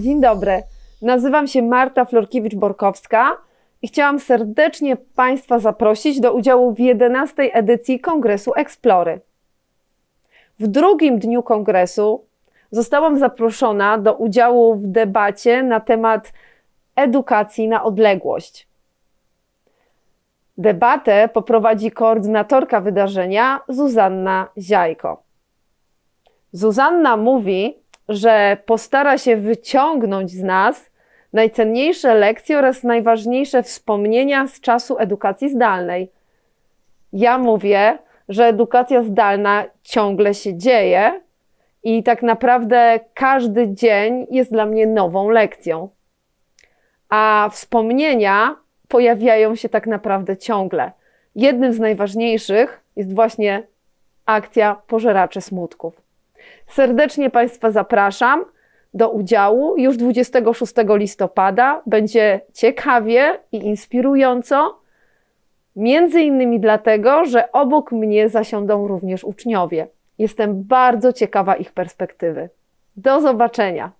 Dzień dobry. Nazywam się Marta Florkiewicz-Borkowska i chciałam serdecznie Państwa zaprosić do udziału w 11 edycji Kongresu Explory. W drugim dniu kongresu zostałam zaproszona do udziału w debacie na temat edukacji na odległość. Debatę poprowadzi koordynatorka wydarzenia Zuzanna Ziajko. Zuzanna mówi, że postara się wyciągnąć z nas najcenniejsze lekcje oraz najważniejsze wspomnienia z czasu edukacji zdalnej. Ja mówię, że edukacja zdalna ciągle się dzieje i tak naprawdę każdy dzień jest dla mnie nową lekcją. A wspomnienia pojawiają się tak naprawdę ciągle. Jednym z najważniejszych jest właśnie akcja Pożeracze Smutków. Serdecznie Państwa zapraszam do udziału. Już 26 listopada będzie ciekawie i inspirująco. Między innymi dlatego, że obok mnie zasiądą również uczniowie. Jestem bardzo ciekawa ich perspektywy. Do zobaczenia.